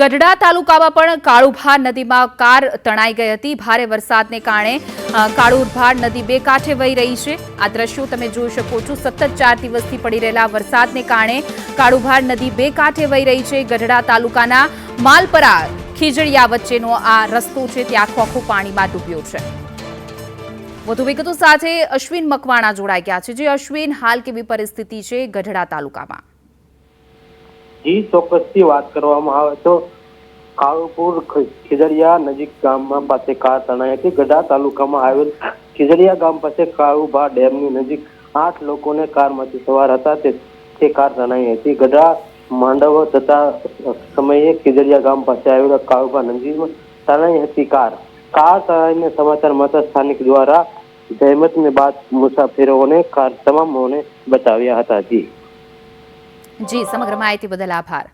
ગઢડા તાલુકામાં પણ કાળુભાર નદીમાં કાર તણાઈ ગઈ હતી. ભારે વરસાદને કારણે કાળુભાર નદી બે કાંઠે વહી રહી છે. આ દ્રશ્યો તમે જોઈ શકો છો. સતત ચાર દિવસથી પડી રહેલા વરસાદને કારણે કાળુભાર નદી બે કાંઠે વહી રહી છે. ગઢડા તાલુકાના માલપરા ખીજડીયા વચ્ચેનો આ રસ્તો છે. તે આખો આખો પાણીમાં ડૂબ્યો છે. વધુ વિગતો સાથે અશ્વિન મકવાણા જોડાઈ ગયા છે. જે અશ્વિન, હાલ કેવી પરિસ્થિતિ છે ગઢડા તાલુકામાં? જી ચોક્કસથી વાત કરવામાં આવે તો કાળુપુર ખીજડીયા નજીક ગામમાં પાસે કાર તણાઈ હતી. ગઢા તાલુકામાં આવેલ ખીજડીયા ગામ પાસે કાળુભા ડેમની નજીક આઠ લોકોને કારમાંથી સવાર હતા. તે તે કાર તણાઈ હતી. ગઢા માંડવ જતા સમયે ખીજડીયા ગામ પાસે આવેલા કાળુભા નજીકમાં તણાઈ હતી કાર. કાર તણાઈને સમાચાર મળતા સ્થાનિક દ્વારા જહેમતને બાદ મુસાફરોને કાર તમામોને બચાવ્યા હતા. જી. જી સમગ્ર માહિતી બદલ આભાર.